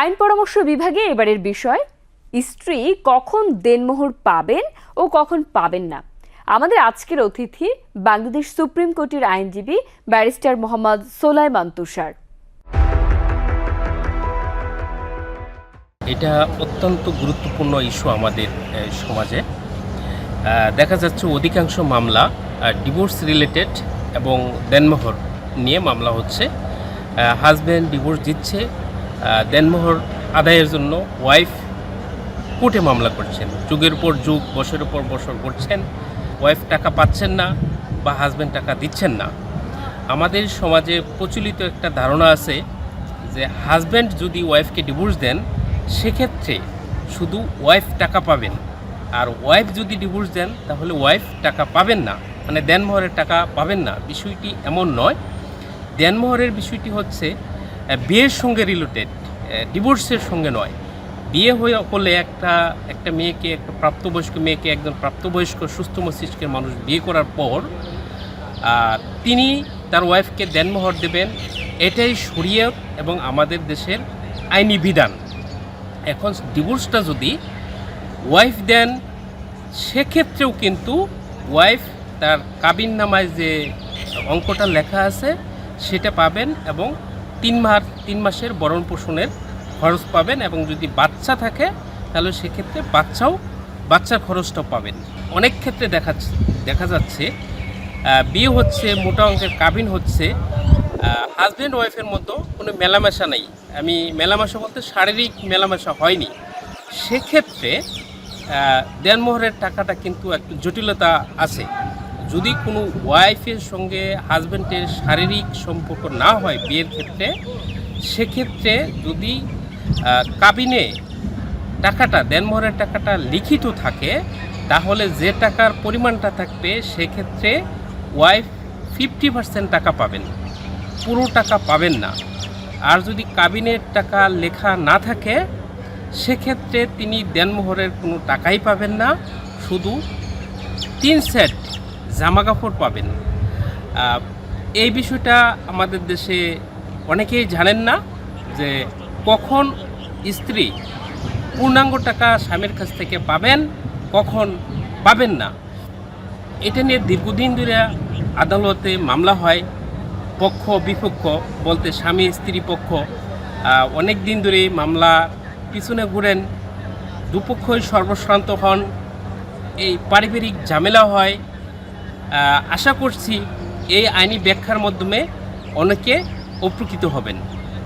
আইন পরামর্শ বিভাগে এবারের বিষয়, স্ত্রী কখন দেনমোহর পাবেন ও কখন পাবেন না। আমাদের আজকের অতিথি বাংলাদেশ সুপ্রিম কোর্টের আইনজীবী ব্যারিস্টার মোহাম্মদ সোলাইমান তুষার। এটা অত্যন্ত গুরুত্বপূর্ণ ইস্যু আমাদের সমাজে। দেখা যাচ্ছে অধিকাংশ মামলা ডিভোর্স রিলেটেড এবং দেনমোহর নিয়ে মামলা হচ্ছে। হাজব্যান্ড ডিভোর্স দিচ্ছে দেনমোহর আদায়ের জন্য ওয়াইফ কোর্টে মামলা করছেন। যুগের পর যুগ, বছরের পর বছর করছেন। ওয়াইফ টাকা পাচ্ছেন না বা হাজব্যান্ড টাকা দিচ্ছেন না। আমাদের সমাজে প্রচলিত একটা ধারণা আছে যে হাজব্যান্ড যদি ওয়াইফকে ডিভোর্স দেন, সেক্ষেত্রে শুধু ওয়াইফ টাকা পাবেন। আর ওয়াইফ যদি ডিভোর্স দেন, তাহলে ওয়াইফ টাকা পাবেন না। মানে দেনমোহরের টাকা পাবেন না। বিষয়টি এমন নয়। দেনমোহরের বিষয়টি হচ্ছে বিয়ের সঙ্গে রিলেটেড ডিভোর্সের সঙ্গে নয়। বিয়ে হয়ে হলে একটা একটা মেয়েকে, একটা প্রাপ্তবয়স্ক মেয়েকে, একজন প্রাপ্তবয়স্ক সুস্থ মস্তিষ্কের মানুষ বিয়ে করার পর তিনি তার ওয়াইফকে দেনমোহর দেবেন। এটাই শরীয়ত এবং আমাদের দেশের আইনি বিধান। এখন ডিভোর্সটা যদি ওয়াইফ দেন, সেক্ষেত্রেও কিন্তু ওয়াইফ তার কাবিন নামায় যে অঙ্কটা লেখা আছে, সেটা পাবেন এবং তিন মাস তিন মাসের বরণ পোষণের খরচ পাবেন এবং যদি বাচ্চা থাকে, তাহলে সেক্ষেত্রে বাচ্চাও, বাচ্চার খরচটাও পাবেন। অনেক ক্ষেত্রে দেখা দেখা যাচ্ছে বিয়ে হচ্ছে, মোটা অঙ্কের কাবিন হচ্ছে হাজব্যান্ড ওয়াইফের মতো কোনো মেলামেশা নেই। আমি মেলামেশা বলতে শারীরিক মেলামেশা হয়নি। সেক্ষেত্রে দেনমোহরের টাকাটা কিন্তু একটু জটিলতা আছে। যদি কোনো ওয়াইফের সঙ্গে হাজব্যান্ডের শারীরিক সম্পর্ক না হয় বিয়ের ক্ষেত্রে, সেক্ষেত্রে যদি কাবিনে টাকাটা দেনমোহরের টাকাটা লিখিত থাকে, তাহলে যে টাকার পরিমাণটা থাকবে, সেক্ষেত্রে ওয়াইফ ফিফটি পার্সেন্ট টাকা পাবেন। পুরো টাকা পাবেন না। আর যদি কাবিনের টাকা লেখা না থাকে, সেক্ষেত্রে তিনি দেনমোহরের কোনো টাকাই পাবেন না। শুধু তিন সেট জামা কাপড় পাবেন এই বিষয়টা আমাদের দেশে অনেকেই জানেন না যে কখন স্ত্রী পূর্ণাঙ্গ টাকা স্বামীর কাছ থেকে পাবেন, কখন পাবেন না। এটা নিয়ে দীর্ঘদিন ধরে আদালতে মামলা হয়, পক্ষ, বিপক্ষ বলতে স্বামী, স্ত্রী পক্ষ। অনেক দিন ধরে মামলা, পিছনে ঘুরেন, দুপক্ষই সর্বশ্রান্ত হন, এই পারিবারিক ঝামেলা হয় আশা করছি এই আইনি ব্যাখ্যার মাধ্যমে অনেকে উপকৃত হবেন।